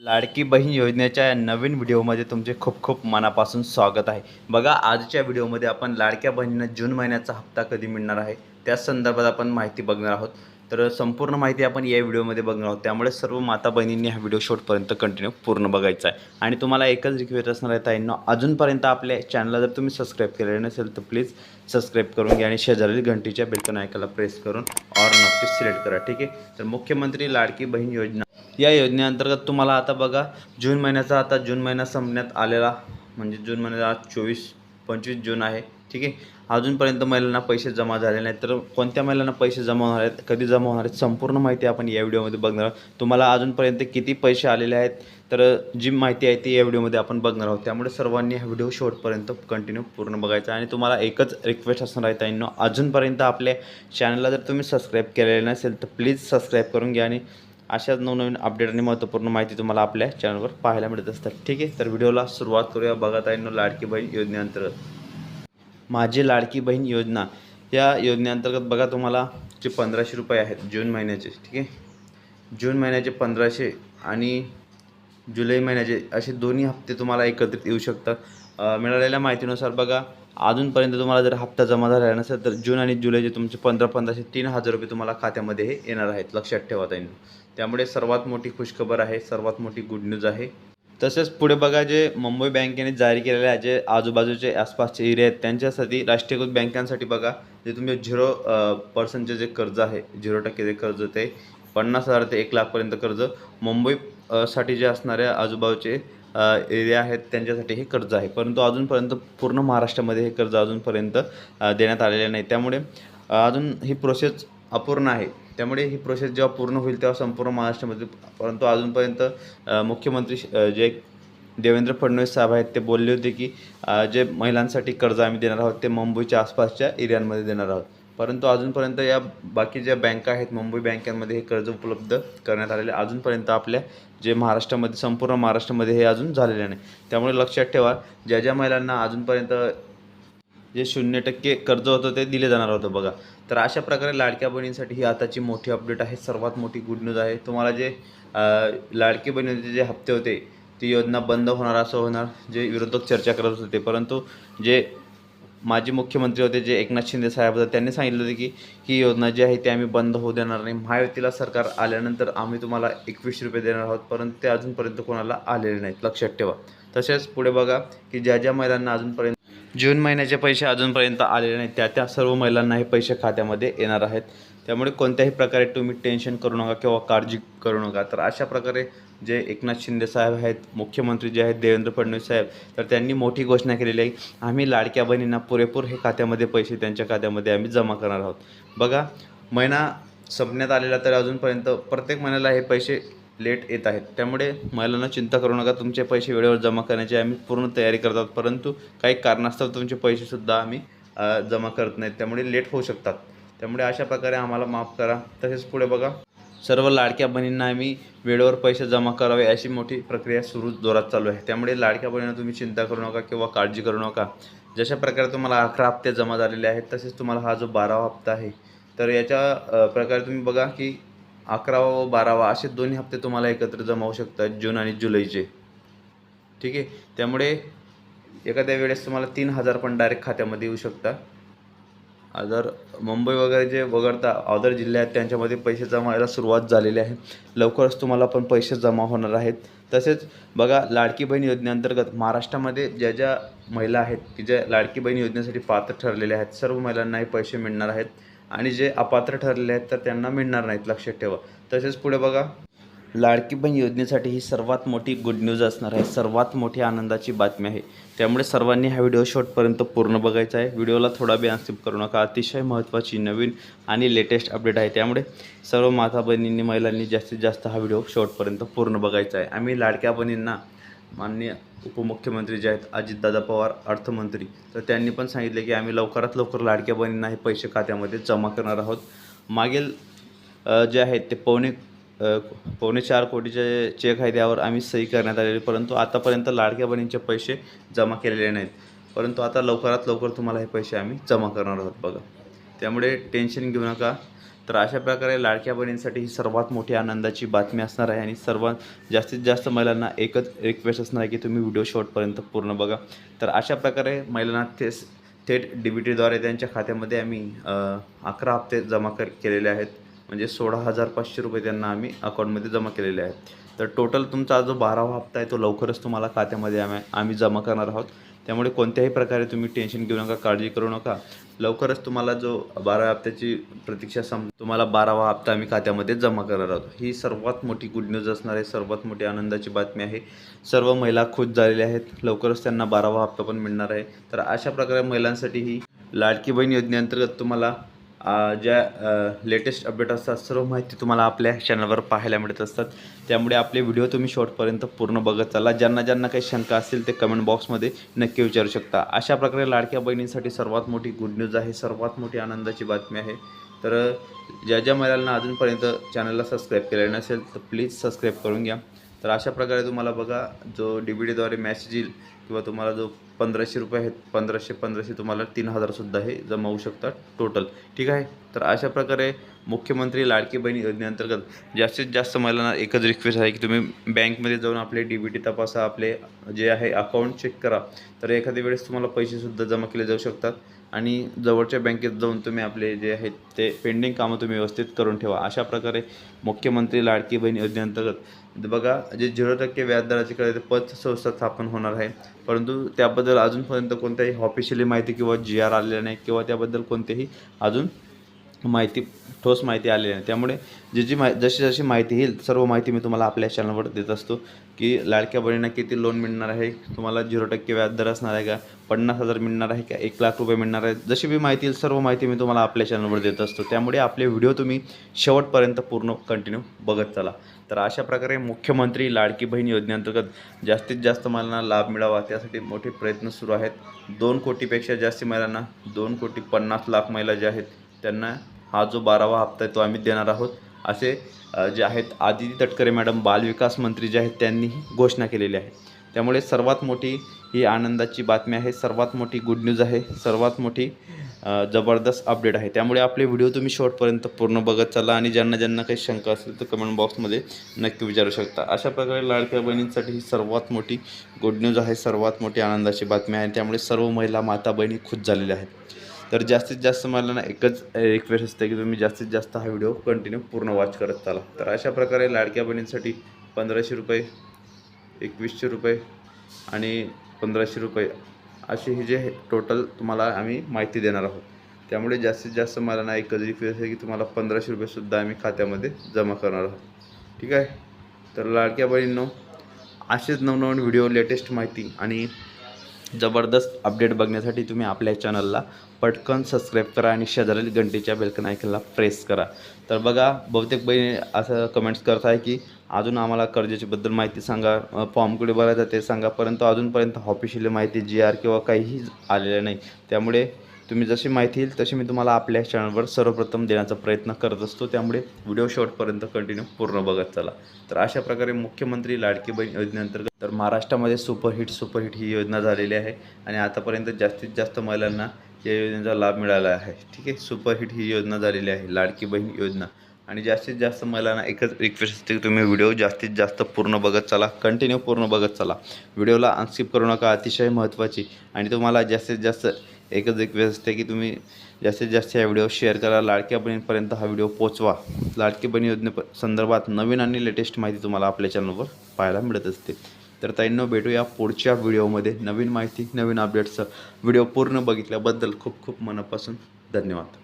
लाडकी बहीण योजनेच्या या नवीन व्हिडिओमध्ये तुमचे खूप खूप मनापासून स्वागत आहे. बघा आजच्या व्हिडिओमध्ये आपण लाडक्या बहिणींना जून महिन्याचा हप्ता कधी मिळणार आहे? त्या संदर्भात आपण माहिती बघणार आहोत. तर संपूर्ण माहिती आपण या व्हिडिओमध्ये बघणार आहोत. त्यामुळे सर्व माता बहिणींनी हा व्हिडिओ शॉर्टपर्यंत कंटिन्यू पूर्ण बघायचा आहे. आणि तुम्हाला एकच रिक्वेस्ट असणार आहे ताईंना अजूनपर्यंत आपल्या चॅनलला जर तुम्ही सबस्क्राईब केलेलं नसेल तर प्लीज सबस्क्राईब करून घ्या आणि शेजारील घंटीच्या बेलकन ऐकायला प्रेस करून ऑर नक्की सिलेक्ट करा ठीक आहे? तर मुख्यमंत्री लाडकी बहीण योजना. या योजनेअंतर्गत तुम्हाला आता बघा जून महिन्याचा आता जून महिना संपण्यात आलेला म्हणजे जून महिन्याचा आज चोवीस पंचवीस जून आहे ठीक आहे? अजूनपर्यंत महिलांना पैसे जमा झाले नाहीत तर कोणत्या महिलांना पैसे जमा होणार आहेत कधी जमा होणार आहेत संपूर्ण माहिती आपण या व्हिडिओमध्ये बघणार आहोत. तुम्हाला अजूनपर्यंत किती पैसे आलेले आहेत तर जी माहिती आहे ती या व्हिडिओमध्ये आपण बघणार आहोत. त्यामुळे सर्वांनी हा व्हिडिओ शेवटपर्यंत कंटिन्यू पूर्ण बघायचा. आहे आणि तुम्हाला एकच रिक्वेस्ट असणार आहे त्यांना अजूनपर्यंत आपल्या चॅनलला जर तुम्ही सबस्क्राईब केलेलं नसेल तर प्लीज सबस्क्राईब करून घ्या आणि अशाच नवनवीन अपडेट आणि महत्त्वपूर्ण माहिती तुम्हाला आपल्या चॅनलवर पाहायला मिळत असतात ठीक आहे तर व्हिडिओला सुरुवात करूया. बघत आहे लाडकी बहीण योजनेअंतर्गत. माझी लाडकी बहीण योजना या योजनेअंतर्गत बघा तुम्हाला जे पंधराशे रुपये आहेत जून महिन्याचे ठीक आहे? जून महिन्याचे पंधराशे आणि जुलै महिन्याचे असे दोन्ही हप्ते तुम्हाला एकत्रित येऊ शकतात. मिळालेल्या माहितीनुसार बघा अजूनपर्यंत तुम्हाला जर हप्ता जमा झालेला नसेल तर जून आणि जुलैचे तुमचे पंधरा पंधराशे तीन हजार रुपये तुम्हाला खात्यामध्ये हे येणार आहेत लक्षात ठेवा त्यांनी त्यामुळे सर्वात मोठी खुशखबर आहे सर्वात मोठी गुड न्यूज आहे. तसेच पुढे बघा जे मुंबई बँकेने जारी केलेले जे आजूबाजूचे आसपासचे एरिया आहेत त्यांच्यासाठी राष्ट्रीयकृत बँकांसाठी बघा जे तुम्ही झिरो पर्सेंटचे जे कर्ज आहे झिरो टक्के जे कर्ज ते पन्नास हजार ते एक लाखपर्यंत कर्ज मुंबई साठी जे असणाऱ्या आजूबाजूचे एरिया आहेत त्यांच्यासाठी हे कर्ज आहे. परंतु अजूनपर्यंत पूर्ण महाराष्ट्रामध्ये हे कर्ज अजूनपर्यंत देण्यात आलेले नाही. त्यामुळे अजून ही प्रोसेस अपूर्ण आहे. त्यामुळे ही प्रोसेस जेव्हा पूर्ण होईल तेव्हा संपूर्ण महाराष्ट्रामध्ये परंतु अजूनपर्यंत मुख्यमंत्री श- जे देवेंद्र फडणवीस साहेब आहेत ते बोलले होते की जे महिलांसाठी कर्ज आम्ही देणार आहोत ते मुंबईच्या आसपासच्या एरियांमध्ये देणार आहोत. परंतु अजूनपर्यंत या बाकी ज्या बँका आहेत मुंबई बँकांमध्ये हे कर्ज उपलब्ध करण्यात आलेले अजूनपर्यंत आपल्या जे महाराष्ट्रामध्ये संपूर्ण महाराष्ट्रामध्ये हे अजून झालेले नाही. त्यामुळे लक्षात ठेवा ज्या ज्या महिलांना अजूनपर्यंत जे शून्य टक्के कर्ज होतं ते दिले जाणार होतं बघा. तर अशा प्रकारे लाडक्या बहिणींसाठी ही आताची मोठी अपडेट आहे. सर्वात मोठी गुड न्यूज आहे. तुम्हाला जे लाडके लाडकी बहिणीचे जे हप्ते होते ती योजना बंद होणार असं होणार जे विरोधक चर्चा करत होते. परंतु जे माजी मुख्यमंत्री होते जे एकनाथ शिंदे साहेब होते त्यांनी सांगितलं होतं की ही योजना जी आहे ती आम्ही बंद होऊ देणार नाही. महायुतीला सरकार आल्यानंतर आम्ही तुम्हाला एकवीस रुपये देणार आहोत परंतु ते अजूनपर्यंत कोणाला आलेले नाहीत. लक्षात ठेवा. तसेच पुढे बघा की ज्या ज्या महिलांना अजूनपर्यंत जून महिन्याचे पैसे अजूनपर्यंत आलेले नाहीत. त्या त्या सर्व महिलांना हे पैसे खात्यामध्ये येणार आहेत. त्यामुळे कोणत्याही प्रकारे तुम्ही टेन्शन करू नका किंवा काळजी करू नका. तर अशा प्रकारे जे एकनाथ शिंदे साहेब आहेत मुख्यमंत्री जे आहेत देवेंद्र फडणवीस साहेब तर त्यांनी मोठी घोषणा केलेली आहे आम्ही लाडक्या बहिणींना पुरेपूर हे खात्यामध्ये पैसे त्यांच्या खात्यामध्ये आम्ही जमा करणार आहोत. बघा महिना संपण्यात आलेला तर अजूनपर्यंत प्रत्येक महिन्याला हे पैसे लेट येत आहेत. त्यामुळे महिलांना चिंता करू नका. तुमचे पैसे वेळेवर जमा करण्याची आम्ही पूर्ण तयारी करतात परंतु काही कारणास्तव तुमचे पैसेसुद्धा आम्ही जमा करत नाहीत. त्यामुळे लेट होऊ शकतात. त्यामुळे अशा प्रकारे आम्हाला माफ करा. तसेच पुढे बघा. सर्व लाडक्या बहिणींना आम्ही वेळेवर पैसे जमा करावे अशी मोठी प्रक्रिया सुरू जोरात चालू आहे. त्यामुळे लाडक्या बहिणींना तुम्ही चिंता करू नका किंवा काळजी करू नका. जशा प्रकारे तुम्हाला अकरा हप्ते जमा झालेले आहेत तसेच तुम्हाला हा जो बारावा हप्ता आहे तर याच्या प्रकारे तुम्ही बघा की अकरावा व बारावा असे दोन्ही हप्ते तुम्हाला एकत्र जमा होऊ शकतात जून आणि जुलैचे. ठीक आहे? त्यामुळे एखाद्या वेळेस तुम्हाला तीन हजार पण डायरेक्ट खात्यामध्ये येऊ शकतात. अदर मुंबई वगैरे जे वगळता अदर जिल्हे आहेत त्यांच्यामध्ये पैसे जमा व्हायला सुरुवात झालेली आहे. लवकरच तुम्हाला पण पैसे जमा होणार आहेत. तसेच बघा लाडकी बहीण योजनेअंतर्गत महाराष्ट्रामध्ये ज्या ज्या महिला आहेत की ज्या लाडकी बहीण योजनेसाठी पात्र ठरलेल्या आहेत सर्व महिलांनाही पैसे मिळणार आहेत. आणि जे अपात्र ठरले आहेत तर त्यांना मिळणार नाहीत लक्षात ठेवा. तसेच पुढे बघा. लाडकी बहीण योजनेसाठी ही सर्वात मोठी गुड न्यूज असणार आहे. सर्वात मोठी आनंदाची बातमी आहे. त्यामुळे सर्वांनी हा व्हिडिओ शॉर्टपर्यंत पूर्ण बघायचा आहे. व्हिडिओला थोडा बी स्किप करू नका. अतिशय महत्त्वाची नवीन आणि लेटेस्ट अपडेट आहे. त्यामुळे सर्व माता बहिणींनी महिलांनी जास्तीत जास्त हा व्हिडिओ शॉर्टपर्यंत पूर्ण बघायचा आहे. आम्ही लाडक्या बहिणींना माननीय उपमुख्यमंत्री जे आहेत अजितदादा पवार अर्थमंत्री तर त्यांनी पण सांगितले की आम्ही लवकरात लवकर लाडक्या बहिणींना हे पैसे खात्यामध्ये जमा करणार आहोत. मागील जे आहेत ते पावणे पावणे चार कोटीचे चेक आहे त्यावर आम्ही सही करण्यात आलेली परंतु आतापर्यंत लाडक्या बहिणींचे पैसे जमा केलेले नाहीत. परंतु आता लवकरात लवकर तुम्हाला हे पैसे आम्ही जमा करणार आहोत बघा. त्यामुळे टेन्शन घेऊ नका. तर अशा प्रकारे लाडक्या बहिणींसाठी ही सर्वात मोठी आनंदाची बातमी असणार आहे आणि सर्वात जास्तीत जास्त महिलांना एकच रिक्वेस्ट असणार आहे की तुम्ही व्हिडिओ शेवटपर्यंत पूर्ण बघा. तर अशा प्रकारे महिलांना ते थेट डी बी टीद्वारे त्यांच्या खात्यामध्ये आम्ही अकरा हप्ते जमा कर केलेले आहेत. म्हणजे सोळा हजार पाचशे रुपये त्यांना आम्ही अकाउंटमध्ये जमा केलेले आहेत. तर टोटल तुमचा जो बारावा हप्ता आहे तो लवकरच तुम्हाला खात्यामध्ये आम्ही आम्ही जमा करणार आहोत. त्यामुळे कोणत्याही प्रकारे तुम्ही टेन्शन घेऊ नका काळजी करू नका. लवकरच तुम्हाला जो बारा हप्त्याची प्रतीक्षा सम तुम्हाला बारावा हप्ता आम्ही खात्यामध्ये जमा करणार आहोत. ही सर्वात मोठी गुड न्यूज असणार आहे सर्वात मोठी आनंदाची बातमी आहे. सर्व महिला खुश झालेल्या आहेत. लवकरच त्यांना बारावा हप्ता पण मिळणार आहे. तर अशा प्रकारे महिलांसाठी ही लाडकी बहीण योजनेअंतर्गत तुम्हाला ज्या लेटेस्ट अपडेट असतात सर्व माहिती तुम्हाला आपल्या चॅनलवर पाहायला मिळत असतात. त्यामुळे आपले व्हिडिओ तुम्ही शॉर्टपर्यंत पूर्ण बघत चाला. ज्यांना ज्यांना काही शंका असतील ते कमेंट बॉक्समध्ये नक्की विचारू शकता. अशा प्रकारे लाडक्या बहिणींसाठी सर्वात मोठी गुड न्यूज आहे सर्वात मोठी आनंदाची बातमी आहे. तर ज्या ज्या महिलांना अजूनपर्यंत चॅनलला सबस्क्राईब केलेलं नसेल तर प्लीज सबस्क्राईब करून घ्या. तर अशा प्रकारे तुम्हाला बघा जो डी बी डीद्वारे मॅसेज येईल किंवा तुम्हाला जो पंधराशे रुपये आहेत पंधराशे पंधराशे तुम्हाला तीन हजारसुद्धा हे जमा होऊ टोटल ठीक आहे? तर अशा प्रकारे मुख्यमंत्री लाडकी बहीण योजनेअंतर्गत जास्तीत जास्त महिलांना एकच रिक्वेस्ट आहे की तुम्ही बँकमध्ये जाऊन आपले डी बी टी तपासा आपले जे आहे अकाउंट चेक करा. तर एखाद्या वेळेस तुम्हाला पैसेसुद्धा जमा केले जाऊ शकतात. आणि जवळच्या बँकेत जाऊन तुम्ही आपले जे आहेत ते पेंडिंग कामं तुम्ही व्यवस्थित करून ठेवा. अशा प्रकारे मुख्यमंत्री लाडकी बहीण योजनेअंतर्गत बघा जे झिरो टक्के व्याजदराचे कडे पतसंस्था स्थापन होणार आहे. परंतु त्याबद्दल अजूनपर्यंत कोणत्याही ऑफिशियली माहिती किंवा जी आर आलेला नाही किंवा त्याबद्दल कोणतेही अजून माहिती ठोस माहिती आलेली नाही त्यामुळे जी जी माहि जशी जशी माहिती येईल सर्व माहिती मी तुम्हाला आपल्या चॅनलवर देत असतो की लाडक्या बहिणींना किती लोन मिळणार आहे तुम्हाला झिरो टक्के व्याजदर असणार आहे का पन्नास हजार मिळणार आहे का एक लाख रुपये मिळणार आहे जशी बी माहिती येईल सर्व माहिती मी तुम्हाला आपल्या चॅनलवर देत असतो. त्यामुळे आपले व्हिडिओ तुम्ही शेवटपर्यंत पूर्ण कंटिन्यू बघत चला. तर अशा प्रकारे मुख्यमंत्री लाडकी बहीण योजनेअंतर्गत जास्तीत जास्त महिलांना लाभ मिळावा त्यासाठी मोठे प्रयत्न सुरू आहेत. दोन कोटीपेक्षा जास्त महिलांना दोन कोटी पन्नास लाख महिला ज्या आहेत त्यांना हा जो बारावा हप्ता आहे तो आम्ही देणार आहोत. असे जे आहेत आदिती तटकरे मॅडम बालविकास मंत्री जे आहेत त्यांनी ही घोषणा केलेली आहे. त्यामुळे सर्वात मोठी ही आनंदाची बातमी आहे सर्वात मोठी गुड न्यूज आहे सर्वात मोठी जबरदस्त अपडेट आहे. त्यामुळे आपले व्हिडिओ तुम्ही शेवटपर्यंत पूर्ण बघत चला आणि ज्यांना ज्यांना काही शंका असेल तर कमेंट बॉक्समध्ये नक्की विचारू शकता. अशा प्रकारे लाडक्या बहिणींसाठी ही सर्वात मोठी गुड न्यूज आहे सर्वात मोठी आनंदाची बातमी आहे त्यामुळे सर्व महिला माता बहिणी खुश झालेल्या आहेत. तर जास्तीत जास्त मला ना एकच रिक्वेस्ट असते की तुम्ही जास्तीत जास्त हा व्हिडिओ कंटिन्यू पूर्ण वॉच करत चाला. तर अशा प्रकारे लाडक्या बहिणींसाठी पंधराशे रुपये एकवीसशे रुपये आणि पंधराशे रुपये असे हे जे टोटल तुम्हाला आम्ही माहिती देणार आहोत. त्यामुळे जास्तीत जास्त मला ना एकच रिक्वेस्ट आहे की तुम्हाला पंधराशे रुपयेसुद्धा आम्ही खात्यामध्ये जमा करणार आहोत. ठीक आहे? तर लाडक्या बहिणींनो असेच नवनवीन व्हिडिओ लेटेस्ट माहिती आणि जबरदस्त अपडेट बघण्यासाठी तुम्ही आपल्या चॅनलला पटकन सबस्क्राईब करा आणि शेजारील घंटेच्या बेलकन आयकनला प्रेस करा. तर बघा बहुतेक बहिणी असं कमेंट्स करत आहे की अजून आम्हाला कर्जाच्याबद्दल माहिती सांगा फॉर्म कुठे भरायचा ते सांगा परंतु अजूनपर्यंत ऑफिशियली माहिती जी आर किंवा काहीही आलेलं नाही. त्यामुळे तुम्ही जशी माहिती येईल तशी मी तुम्हाला आपल्या चॅनलवर सर्वप्रथम देण्याचा प्रयत्न करत असतो. त्यामुळे व्हिडिओ शॉर्टपर्यंत कंटिन्यू पूर्ण बघत चला. तर अशा प्रकारे मुख्यमंत्री लाडकी बहीण योजनेअंतर्गत तर महाराष्ट्रामध्ये सुपरहिट सुपरहिट ही योजना झालेली आहे. आणि आतापर्यंत जास्तीत जास्त महिलांना या योजनेचा लाभ मिळाला आहे. ठीक आहे? सुपरहिट ही योजना झालेली आहे लाडकी बहीण योजना. आणि जास्तीत जास्त महिलांना एकच रिक्वेस्ट असते की तुम्ही व्हिडिओ जास्तीत जास्त पूर्ण बघत चला कंटिन्यू पूर्ण बघत चला. व्हिडिओला अनस्किप करू नका अतिशय महत्त्वाची आणि तुम्हाला जास्तीत जास्त एकच रिक्वेस्ट आहे की तुम्ही जास्तीत जास्त या व्हिडिओ शेअर करा. लाडक्या बहिणीपर्यंत हा व्हिडिओ पोचवा लाडकी बहीण योजने संदर्भात नवीन आणि लेटेस्ट माहिती तुम्हाला आपल्या चॅनलवर पाहायला मिळत असते. तर ताईंनो भेटूया पुढच्या व्हिडिओमध्ये नवीन माहिती नवीन अपडेट्सचं व्हिडिओ पूर्ण बघितल्याबद्दल खूप खूप मनापासून धन्यवाद.